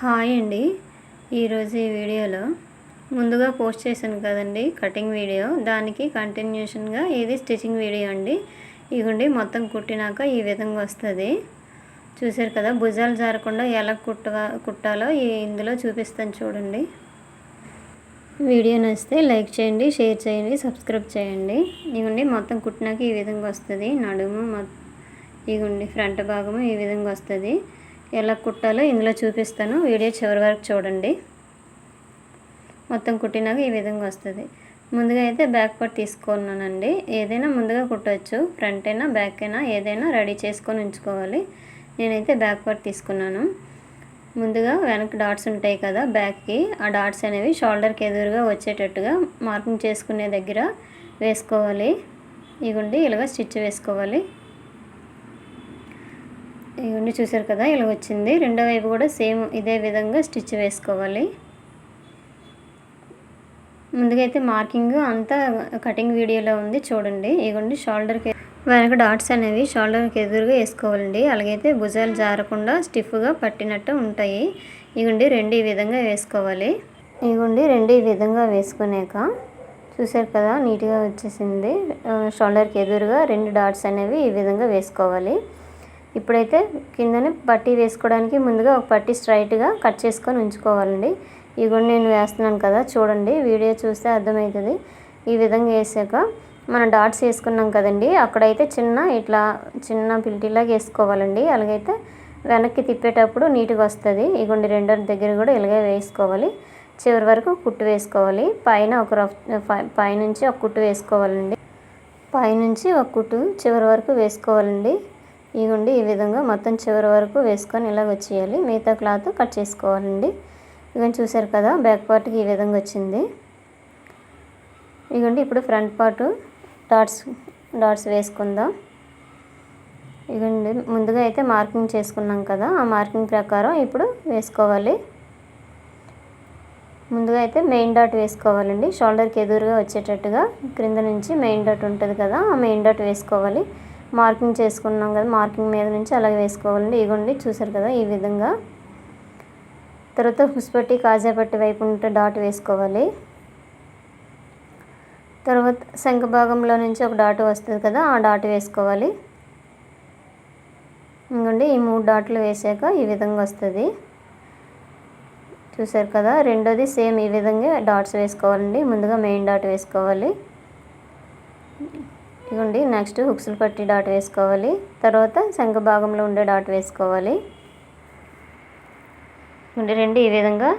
Hi అండి. ఈరోజు ఈ వీడియోలో ముందుగా పోస్ట్ చేశాను కదండి కటింగ్ వీడియో. దానికి కంటిన్యూషన్గా ఇది స్టిచ్చింగ్ వీడియో అండి. ఇగుండి మొత్తం కుట్టినాక ఈ విధంగా వస్తుంది. చూసారు కదా భుజాలు జారకుండా ఎలా కుట్టగా కుట్టాలో ఈ ఇందులో చూపిస్తాను చూడండి. వీడియో నచ్చితే లైక్ చేయండి షేర్ చేయండి సబ్స్క్రైబ్ చేయండి. ఇగుండి మొత్తం కుట్టినాక ఈ విధంగా వస్తుంది. నడుము మొత్తం ఫ్రంట్ భాగము ఈ విధంగా వస్తుంది. ఎలా కుట్టాలో ఇందులో చూపిస్తాను. వీడియో చివరి వరకు చూడండి. మొత్తం కుట్టినాక ఈ విధంగా వస్తుంది. ముందుగా అయితే బ్యాక్ పార్ట్ తీసుకున్నానండి. ఏదైనా ముందుగా కుట్టవచ్చు ఫ్రంట్ అయినా బ్యాక్ అయినా ఏదైనా రెడీ చేసుకొని ఉంచుకోవాలి. నేనైతే బ్యాక్ పార్ట్ తీసుకున్నాను. ముందుగా వెనక డాట్స్ ఉంటాయి కదా బ్యాక్కి ఆ డాట్స్ అనేవి షోల్డర్కి ఎదురుగా వచ్చేటట్టుగా మార్కింగ్ చేసుకునే దగ్గర వేసుకోవాలి. ఇగుండి ఇలాగ స్టిచ్ వేసుకోవాలి. ఇవన్నీ చూసారు కదా ఇలా వచ్చింది. రెండో వైపు కూడా సేమ్ ఇదే విధంగా స్టిచ్ వేసుకోవాలి. ముందుగా అయితే మార్కింగ్ అంతా కటింగ్ వీడియోలో ఉంది చూడండి. ఇగోండి షోల్డర్కి వెనక డాట్స్ అనేవి షోల్డర్కి ఎదురుగా వేసుకోవాలండి. అలాగైతే భుజాలు జారకుండా స్టిఫ్గా పట్టినట్టు ఉంటాయి. ఇగోండి రెండు ఈ విధంగా వేసుకోవాలి. ఇగోండి రెండు ఈ విధంగా వేసుకునేక చూసారు కదా నీట్గా వచ్చేసింది. షోల్డర్కి ఎదురుగా రెండు డాట్స్ అనేవి ఈ విధంగా వేసుకోవాలి. ఇప్పుడైతే కిందనే పట్టీ వేసుకోవడానికి ముందుగా ఒక పట్టీ స్ట్రైట్గా కట్ చేసుకొని ఉంచుకోవాలండి. ఇవి కూడా నేను వేస్తున్నాను కదా చూడండి. వీడియో చూస్తే అర్థమవుతుంది. ఈ విధంగా వేసాక మనం డాట్స్ వేసుకున్నాం కదండి. అక్కడైతే చిన్న ఇట్లా చిన్న పిల్టిలాగా వేసుకోవాలండి. అలాగైతే వెనక్కి తిప్పేటప్పుడు నీట్గా వస్తుంది. ఇగోండి రెండో దగ్గర కూడా ఇలాగే వేసుకోవాలి. చివరి వరకు కుట్టు వేసుకోవాలి. పైన ఒక రఫ్ పైనుంచి ఒక కుట్టు వేసుకోవాలండి. పైనుంచి ఒక కుట్టు చివరి వరకు వేసుకోవాలండి. ఇగోండి ఈ విధంగా మొత్తం చివరి వరకు వేసుకొని ఇలా వచ్చేయాలి. మిగతా క్లాత్ కట్ చేసుకోవాలండి. ఇవన్నీ చూసారు కదా బ్యాక్ పార్ట్కి ఈ విధంగా వచ్చింది. ఇగోండి ఇప్పుడు ఫ్రంట్ పార్ట్ డాట్స్ డాట్స్ వేసుకుందాం. ఇగోండి ముందుగా అయితే మార్కింగ్ చేసుకున్నాం కదా ఆ మార్కింగ్ ప్రకారం ఇప్పుడు వేసుకోవాలి. ముందుగా అయితే మెయిన్ డాట్ వేసుకోవాలండి. షోల్డర్కి ఎదురుగా వచ్చేటట్టుగా క్రింద నుంచి మెయిన్ డాట్ ఉంటుంది కదా ఆ మెయిన్ డాట్ వేసుకోవాలి. మార్కింగ్ చేసుకున్నాం కదా మార్కింగ్ మీద నుంచి అలాగే వేసుకోవాలండి. ఇగోండి చూసారు కదా ఈ విధంగా. తర్వాత హుస్పట్టి కాజాపట్టి వైపు ఉంటే డాట్ వేసుకోవాలి. తర్వాత శంఖ భాగంలో నుంచి ఒక డాట్ వస్తుంది కదా ఆ డాట్ వేసుకోవాలి. ఇంకండి ఈ మూడు డాట్లు వేసాక ఈ విధంగా వస్తుంది. చూసారు కదా రెండోది సేమ్ ఈ విధంగా డాట్స్ వేసుకోవాలండి. ముందుగా మెయిన్ డాట్ వేసుకోవాలి. ఇదిగోండి నెక్స్ట్ హుక్స్లు పట్టి డాట్ వేసుకోవాలి. తర్వాత శంఖ భాగంలో ఉండే డాట్ వేసుకోవాలి. రెండు ఈ విధంగా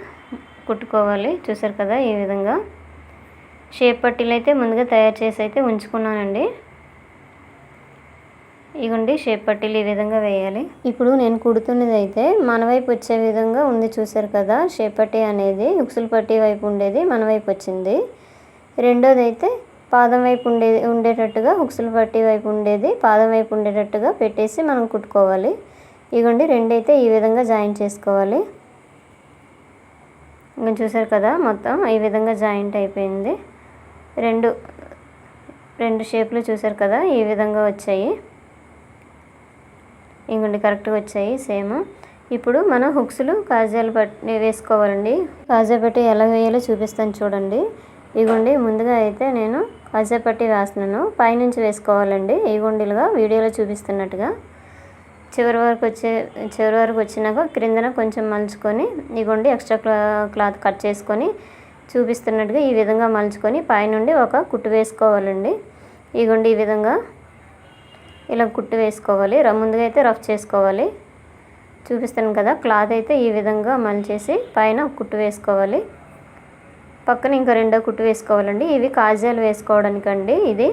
కుట్టుకోవాలి. చూసారు కదా ఈ విధంగా. షేప్ పట్టీలు అయితే ముందుగా తయారు చేసి అయితే ఉంచుకున్నానండి. ఇగోండి షేప్ పట్టీలు ఈ విధంగా వేయాలి. ఇప్పుడు నేను కుడుతున్నది అయితే మన వైపు వచ్చే విధంగా ఉంది చూసారు కదా. షేప్ పట్టీ అనేది హుక్సులు పట్టీ వైపు ఉండేది మన వైపు వచ్చింది. రెండోది అయితే పాదం వైపు ఉండేది ఉండేటట్టుగా హుక్సులు పట్టి వైపు ఉండేది. పాదం వైపు ఉండేటట్టుగా పెట్టేసి మనం కుట్టుకోవాలి. ఇగోండి రెండైతే ఈ విధంగా జాయిన్ చేసుకోవాలి. ఇంకా చూసారు కదా మొత్తం ఈ విధంగా జాయింట్ అయిపోయింది. రెండు రెండు షేప్లు చూసారు కదా ఈ విధంగా వచ్చాయి. ఇంకొండి కరెక్ట్గా వచ్చాయి సేమ్. ఇప్పుడు మనం హుక్స్లు కాజాలు పట్టి వేసుకోవాలండి. కాజా పెట్టి ఎలా వేయాలో చూపిస్తాను చూడండి. ఇగోండి ముందుగా అయితే నేను పసపట్టి వాసనను పైనుంచి వేసుకోవాలండి. ఈ గుండీలుగా వీడియోలో చూపిస్తున్నట్టుగా. చివరి వరకు వచ్చే చివరి వరకు వచ్చినాక క్రిందన కొంచెం మలుచుకొని ఈ గుండి ఎక్స్ట్రా క్లాత్ కట్ చేసుకొని చూపిస్తున్నట్టుగా ఈ విధంగా మలుచుకొని పైనుండి ఒక కుట్టు వేసుకోవాలండి. ఇగోండి ఈ విధంగా ఇలా కుట్టు వేసుకోవాలి. ముందుగా అయితే రఫ్ చేసుకోవాలి. చూపిస్తాను కదా క్లాత్ అయితే ఈ విధంగా మలిచేసి పైన కుట్టు వేసుకోవాలి. పక్కన ఇంకా రెండో కుట్టు వేసుకోవాలండి. ఇవి కాజాలు వేసుకోవడానికండి ఇది.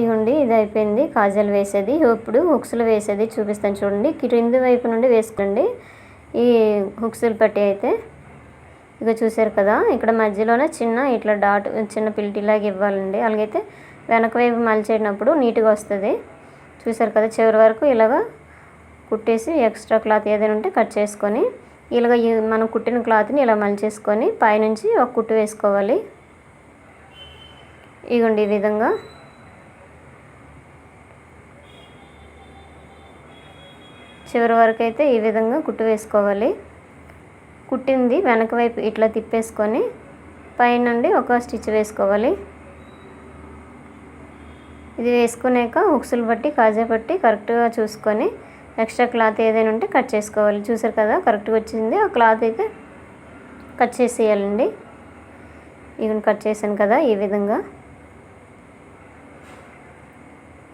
ఇవ్వండి ఇది అయిపోయింది కాజాలు వేసేది. ఇప్పుడు హుక్స్లు వేసేది చూపిస్తాను చూడండి. క్రింది వైపు నుండి వేసుకోండి. ఈ హుక్స్లు పట్టి అయితే ఇక చూసారు కదా ఇక్కడ మధ్యలోనే చిన్న ఇట్లా డాట్ చిన్న పిల్టిలాగా ఇవ్వాలండి. అలాగైతే వెనక వైపు మలిచేటప్పుడు నీట్గా వస్తుంది. చూసారు కదా చివరి వరకు ఇలాగ కుట్టేసి ఎక్స్ట్రా క్లాత్ ఏదైనా ఉంటే కట్ చేసుకొని ఇలాగ మనం కుట్టిన క్లాత్ని ఇలా మలిచేసుకొని పైనుంచి ఒక కుట్టు వేసుకోవాలి. ఇగోండి ఈ విధంగా. చివరి వరకు అయితే ఈ విధంగా కుట్టు వేసుకోవాలి. కుట్టింది వెనక వైపు ఇట్లా తిప్పేసుకొని పైనుండి ఒక స్టిచ్ వేసుకోవాలి. ఇది వేసుకున్నాక హుక్స్లు బట్టి కాజా బట్టి కరెక్ట్గా చూసుకొని ఎక్స్ట్రా క్లాత్ ఏదైనా ఉంటే కట్ చేసుకోవాలి. చూసారు కదా కరెక్ట్గా వచ్చింది. ఆ క్లాత్ అయితే కట్ చేసేయాలండి. ఇవన్నీ కట్ చేశాను కదా ఈ విధంగా.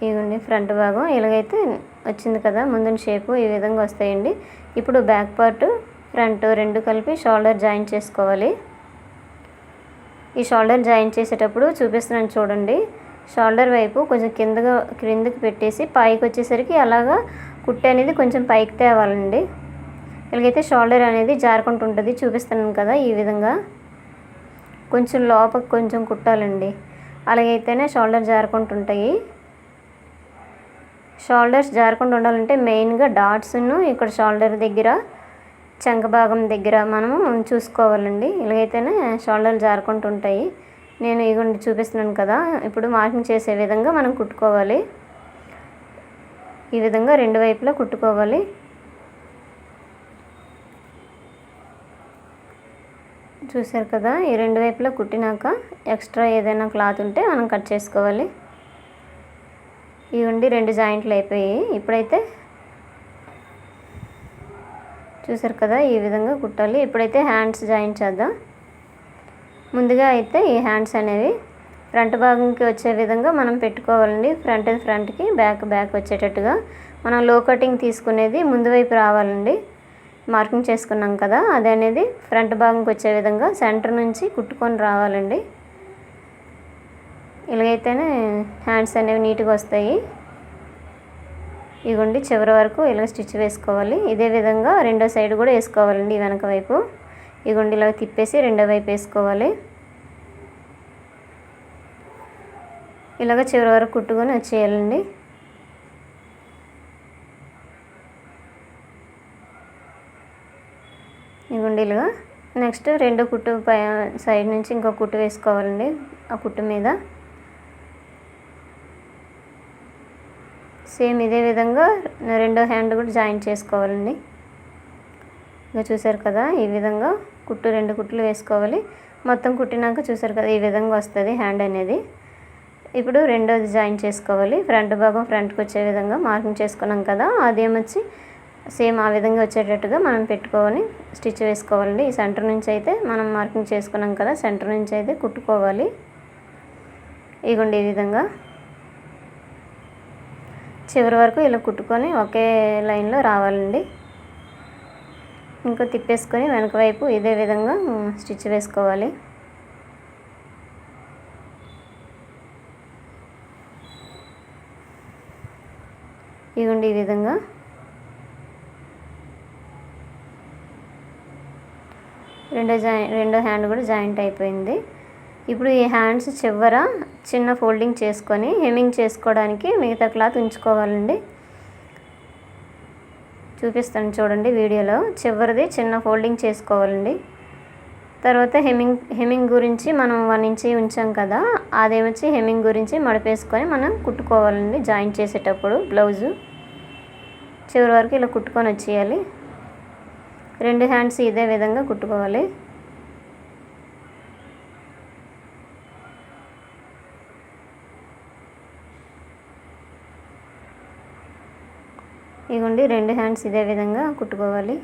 ఇవ్వండి ఫ్రంట్ భాగం ఇలాగైతే వచ్చింది కదా ముందున షేపు ఈ విధంగా వస్తాయండి. ఇప్పుడు బ్యాక్ పార్ట్ ఫ్రంట్ రెండు కలిపి షోల్డర్ జాయిన్ చేసుకోవాలి. ఈ షోల్డర్ జాయిన్ చేసేటప్పుడు చూపిస్తున్నాను చూడండి. షోల్డర్ వైపు కొంచెం కిందగా క్రిందకి పెట్టేసి పైకి వచ్చేసరికి అలాగా కుట్టు అనేది కొంచెం పైకి తేవాలండి. ఇలాగైతే షోల్డర్ అనేది జారుకుంటూ ఉంటుంది. చూపిస్తున్నాను కదా ఈ విధంగా. కొంచెం లోపలికి కొంచెం కుట్టాలండి. అలాగైతేనే షోల్డర్ జారుకుంటుంటాయి షోల్డర్స్ జారకుండా ఉండాలంటే మెయిన్గా డాట్స్ను ఇక్కడ షోల్డర్ దగ్గర చంక భాగం దగ్గర మనము చూసుకోవాలండి. ఇలాగైతేనే షోల్డర్లు జారుకుంటుంటాయి నేను ఇగోండి చూపిస్తున్నాను కదా. ఇప్పుడు మార్కింగ్ చేసే విధంగా మనం కుట్టుకోవాలి. ఈ విధంగా రెండు వైపులా కుట్టుకోవాలి. చూసారు కదా ఈ రెండు వైపులా కుట్టినాక ఎక్స్ట్రా ఏదైనా క్లాత్ ఉంటే మనం కట్ చేసుకోవాలి. ఇవ్వండి రెండు జాయింట్లు అయిపోయాయి. ఇప్పుడైతే చూసారు కదా ఈ విధంగా కుట్టాలి. ఇప్పుడైతే హ్యాండ్స్ జాయింట్ చేద్దాం. ముందుగా అయితే ఈ హ్యాండ్స్ అనేవి ఫ్రంట్ భాగంకి వచ్చే విధంగా మనం పెట్టుకోవాలండి. ఫ్రంట్ ఫ్రంట్కి బ్యాక్ బ్యాక్ వచ్చేటట్టుగా మనం లో కటింగ్ తీసుకునేది ముందు వైపు రావాలండి. మార్కింగ్ చేసుకున్నాం కదా అది అనేది ఫ్రంట్ భాగంకి వచ్చే విధంగా సెంటర్ నుంచి కుట్టుకొని రావాలండి. ఇలాగైతేనే హ్యాండ్స్ అనేవి నీట్గా వస్తాయి. ఇగోండి చివరి వరకు ఇలా స్టిచ్ వేసుకోవాలి. ఇదే విధంగా రెండో సైడ్ కూడా వేసుకోవాలండి వెనక వైపు. ఇగోండి ఇలా తిప్పేసి రెండో వైపు వేసుకోవాలి. ఇలాగ చివరి వరకు కుట్టుకొని వచ్చేయాలండి ఇవ్వండి ఇలాగా. నెక్స్ట్ రెండు కుట్టు పై సైడ్ నుంచి ఇంకో కుట్టు వేసుకోవాలండి ఆ కుట్టు మీద. సేమ్ ఇదే విధంగా రెండో హ్యాండ్ కూడా జాయిన్ చేసుకోవాలండి. ఇక చూసారు కదా ఈ విధంగా కుట్టు రెండు కుట్లు వేసుకోవాలి. మొత్తం కుట్టినాక చూసారు కదా ఈ విధంగా వస్తుంది హ్యాండ్ అనేది. ఇప్పుడు రెండోది జాయిన్ చేసుకోవాలి. ఫ్రంట్ భాగం ఫ్రంట్కి వచ్చే విధంగా మార్కింగ్ చేసుకున్నాం కదా అదేమొచ్చి సేమ్ ఆ విధంగా వచ్చేటట్టుగా మనం పెట్టుకోవాలి స్టిచ్ వేసుకోవాలండి. ఈ సెంటర్ నుంచి అయితే మనం మార్కింగ్ చేసుకున్నాం కదా సెంటర్ నుంచి అయితే కుట్టుకోవాలి. ఇగోండి ఈ విధంగా. చివరి వరకు ఇలా కుట్టుకొని ఒకే లైన్లో రావాలండి. ఇంకా తిప్పేసుకొని వెనక వైపు ఇదే విధంగా స్టిచ్ వేసుకోవాలి. ఇవ్వండి ఈ విధంగా. రెండో జాయి రెండో హ్యాండ్ కూడా జాయింట్ అయిపోయింది. ఇప్పుడు ఈ హ్యాండ్స్ చివర చిన్న ఫోల్డింగ్ చేసుకొని హెమ్మింగ్ చేసుకోవడానికి మిగతా క్లాత్ ఉంచుకోవాలండి. చూపిస్తాను చూడండి వీడియోలో. చివరిది చిన్న ఫోల్డింగ్ చేసుకోవాలండి. తర్వాత హెమ్మింగ్ హెమ్మింగ్ గురించి మనం వన్ ఇంచి ఉంచాం కదా అదేమొచ్చి హెమ్మింగ్ గురించి మడిపేసుకొని మనం కుట్టుకోవాలండి జాయిన్ చేసేటప్పుడు బ్లౌజు. చివరి వరకు ఇలా కుట్టుకొని వచ్చేయాలి. రెండు హ్యాండ్స్ ఇదే విధంగా కుట్టుకోవాలి. ఇగోండి రెండు హ్యాండ్స్ ఇదే విధంగా కుట్టుకోవాలి.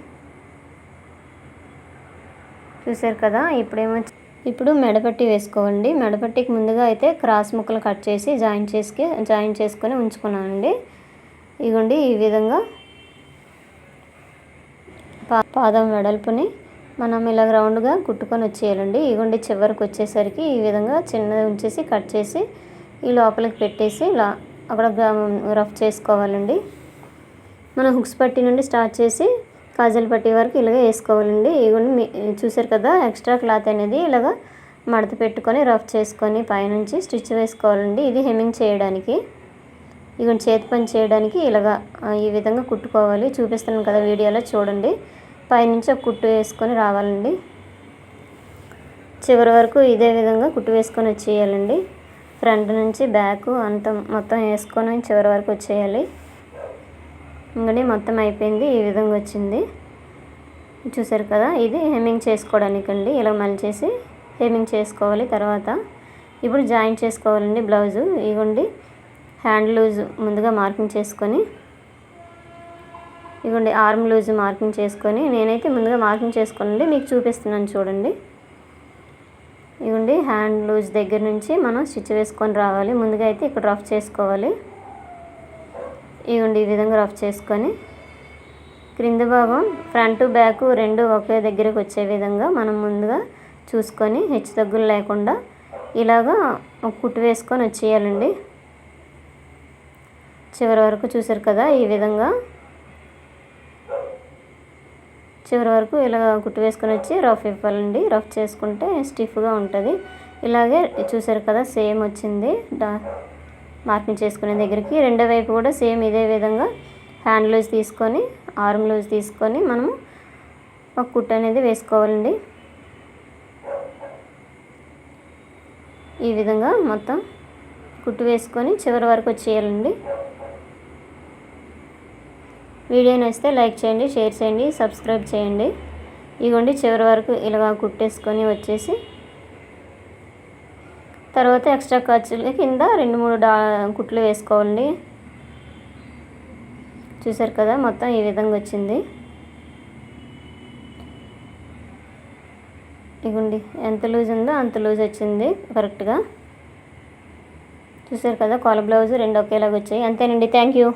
చూసారు కదా ఇప్పుడేమో ఇప్పుడు మెడపట్టి వేసుకోవాలండి. మెడపట్టికి ముందుగా అయితే క్రాస్ ముక్కలు కట్ చేసి జాయిన్ చేసి జాయిన్ చేసుకొని ఉంచుకున్నానండి. ఇగోండి ఈ విధంగా పా పాదం వెడల్పుని మనం ఇలా రౌండ్గా కుట్టుకొని వచ్చేయాలండి. ఇగోండి చివరికి వచ్చేసరికి ఈ విధంగా చిన్నది ఉంచేసి కట్ చేసి ఈ లోపలికి పెట్టేసి ఇలా అక్కడ రఫ్ చేసుకోవాలండి. మనం హుక్స్ పట్టి నుండి స్టార్ట్ చేసి కాజల్ పట్టి వరకు ఇలాగ వేసుకోవాలండి. ఇవన్నీ మీ చూసారు కదా ఎక్స్ట్రా క్లాత్ అనేది ఇలాగ మడత పెట్టుకొని రఫ్ చేసుకొని పైనుంచి స్టిచ్ వేసుకోవాలండి. ఇది హెమ్మింగ్ చేయడానికి. ఇక చేతి పని చేయడానికి ఇలాగ ఈ విధంగా కుట్టుకోవాలి. చూపిస్తున్నాను కదా వీడియోలో చూడండి. పైనుంచి ఒక కుట్టు వేసుకొని రావాలండి. చివరి వరకు ఇదే విధంగా కుట్టు వేసుకొని వచ్చేయాలండి. ఫ్రంట్ నుంచి బ్యాక్ అంత మొత్తం వేసుకొని చివరి వరకు వచ్చేయాలి. ఇంకనే మొత్తం అయిపోయింది ఈ విధంగా వచ్చింది. చూసారు కదా ఇది హెమ్మింగ్ చేసుకోవడానికండి. ఇలా మలిచేసి హెమ్మింగ్ చేసుకోవాలి తర్వాత. ఇప్పుడు జాయిన్ చేసుకోవాలండి బ్లౌజు. ఇగోండి హ్యాండ్ లూజ్ ముందుగా మార్కింగ్ చేసుకొని ఇగోండి ఆర్మ్ లూజ్ మార్కింగ్ చేసుకొని నేనైతే ముందుగా మార్కింగ్ చేసుకోనండి మీకు చూపిస్తున్నాను చూడండి. ఇగోండి హ్యాండ్ లూజ్ దగ్గర నుంచి మనం స్టిచ్ వేసుకొని రావాలి. ముందుగా అయితే ఇక్కడ రఫ్ చేసుకోవాలి. ఇవ్వండి ఈ విధంగా రఫ్ చేసుకొని క్రింద భాగం ఫ్రంట్ బ్యాక్ రెండు ఒకే దగ్గరకు వచ్చే విధంగా మనం ముందుగా చూసుకొని హెచ్చు తగ్గులు లేకుండా ఇలాగా ఒక కుట్టు వేసుకొని వచ్చేయాలండి. చివరి వరకు చూసారు కదా ఈ విధంగా చివరి వరకు ఇలా కుట్టు వేసుకొని వచ్చి రఫ్ ఇవ్వాలండి. రఫ్ చేసుకుంటే స్టిఫ్గా ఉంటుంది. ఇలాగే చూసారు కదా సేమ్ వచ్చింది. డా మార్కింగ్ చేసుకునే దగ్గరికి. రెండో వైపు కూడా సేమ్ ఇదే విధంగా హ్యాండ్ లూజ్ తీసుకొని ఆర్మ్ లూజ్ తీసుకొని మనము ఒక కుట్ అనేది వేసుకోవాలండి. ఈ విధంగా మొత్తం కుట్టు వేసుకొని చివరి వరకు వచ్చేయాలండి. వీడియో నచ్చితే లైక్ చేయండి షేర్ చేయండి సబ్స్క్రైబ్ చేయండి. ఇగోండి చివరి వరకు ఇలాగా కుట్టేసుకొని వచ్చేసి తర్వాత ఎక్స్ట్రా ఖర్చులు కింద రెండు మూడు డా కుట్లు వేసుకోవాలండి. చూసారు కదా మొత్తం ఈ విధంగా వచ్చింది. ఇగోండి ఎంత లూజ్ ఉందో అంత లూజ్ వచ్చింది కరెక్ట్గా. చూసారు కదా కాల బ్లౌజ్ రెండు ఒకేలాగా వచ్చాయి. అంతేనండి థ్యాంక్ యూ.